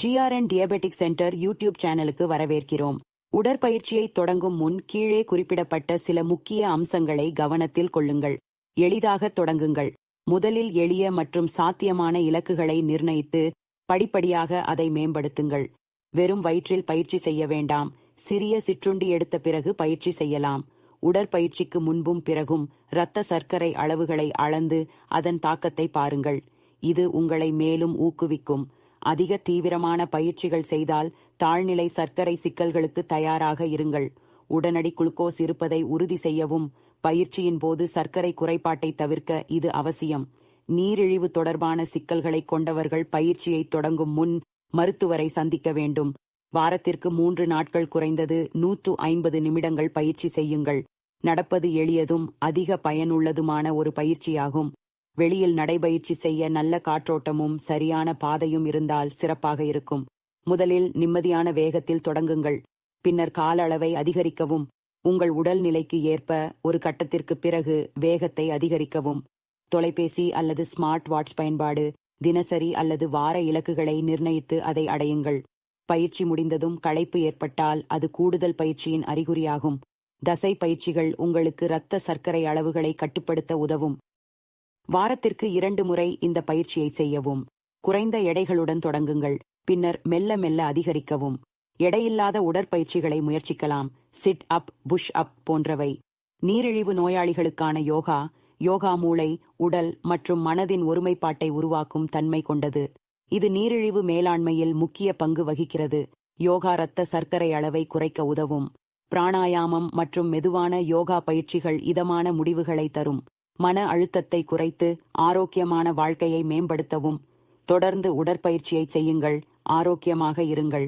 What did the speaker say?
GRN டியபெட்டிக் centre YouTube சேனலுக்கு வரவேற்கிறோம். உடற்பயிற்சியை தொடங்கும் முன் கீழே குறிப்பிடப்பட்ட சில முக்கிய அம்சங்களை கவனத்தில் கொள்ளுங்கள். எளிதாக தொடங்குங்கள். முதலில் எளிய மற்றும் சாத்தியமான இலக்குகளை நிர்ணயித்து படிப்படியாக அதை மேம்படுத்துங்கள். வெறும் வயிற்றில் பயிற்சி செய்ய வேண்டாம். சிறிய சிற்றுண்டி எடுத்த பிறகு பயிற்சி செய்யலாம். உடற்பயிற்சிக்கு முன்பும் பிறகும் இரத்த சர்க்கரை அளவுகளை அளந்து அதன் தாக்கத்தை பாருங்கள். இது உங்களை மேலும் ஊக்குவிக்கும். அதிக தீவிரமான பயிற்சிகள் செய்தால் தாழ்நிலை சர்க்கரை சிக்கல்களுக்கு தயாராக இருங்கள். உடனடி குளுக்கோஸ் இருப்பதை உறுதி செய்யவும். பயிற்சியின் போது சர்க்கரை குறைபாட்டை தவிர்க்க இது அவசியம். நீரிழிவு தொடர்பான சிக்கல்களை கொண்டவர்கள் பயிற்சியை தொடங்கும் முன் மருத்துவரை சந்திக்க வேண்டும். வாரத்திற்கு மூன்று நாட்கள் குறைந்தது நூற்று ஐம்பது நிமிடங்கள் பயிற்சி செய்யுங்கள். நடப்பது எளியதும் அதிக பயனுள்ளதுமான ஒரு பயிற்சியாகும். வெளியில் நடைபயிற்சி செய்ய நல்ல காற்றோட்டமும் சரியான பாதையும் இருந்தால் சிறப்பாக இருக்கும். முதலில் நிம்மதியான வேகத்தில் தொடங்குங்கள். பின்னர் கால அளவை அதிகரிக்கவும். உங்கள் உடல் நிலைக்கு ஏற்ப ஒரு கட்டத்திற்கு பிறகு வேகத்தை அதிகரிக்கவும். தொலைபேசி அல்லது ஸ்மார்ட் வாட்ச் பயன்பாடு தினசரி அல்லது வார இலக்குகளை நிர்ணயித்து அதை அடையுங்கள். பயிற்சி முடிந்ததும் களைப்பு ஏற்பட்டால் அது கூடுதல் பயிற்சியின் அறிகுறியாகும். தசை பயிற்சிகள் உங்களுக்கு இரத்த சர்க்கரை அளவுகளை கட்டுப்படுத்த உதவும். வாரத்திற்கு இரண்டு முறை இந்த பயிற்சியை செய்யவும். குறைந்த எடைகளுடன் தொடங்குங்கள். பின்னர் மெல்ல மெல்ல அதிகரிக்கவும். எடையில்லாத உடற்பயிற்சிகளை முயற்சிக்கலாம். சிட் அப் புஷ் அப் போன்றவை. நீரிழிவு நோயாளிகளுக்கான யோகா யோகா மூளை உடல் மற்றும் மனதின் ஒருமைப்பாட்டை உருவாக்கும் தன்மை கொண்டது. இது நீரிழிவு மேலாண்மையில் முக்கிய பங்கு வகிக்கிறது. யோகா இரத்த சர்க்கரை அளவை குறைக்க உதவும். பிராணாயாமம் மற்றும் மெதுவான யோகா பயிற்சிகள் இதமான முடிவுகளை தரும். மன அழுத்தத்தை குறைத்து ஆரோக்கியமான வாழ்க்கையை மேம்படுத்தவும். தொடர்ந்து உடற்பயிற்சியை செய்யுங்கள். ஆரோக்கியமாக இருங்கள்.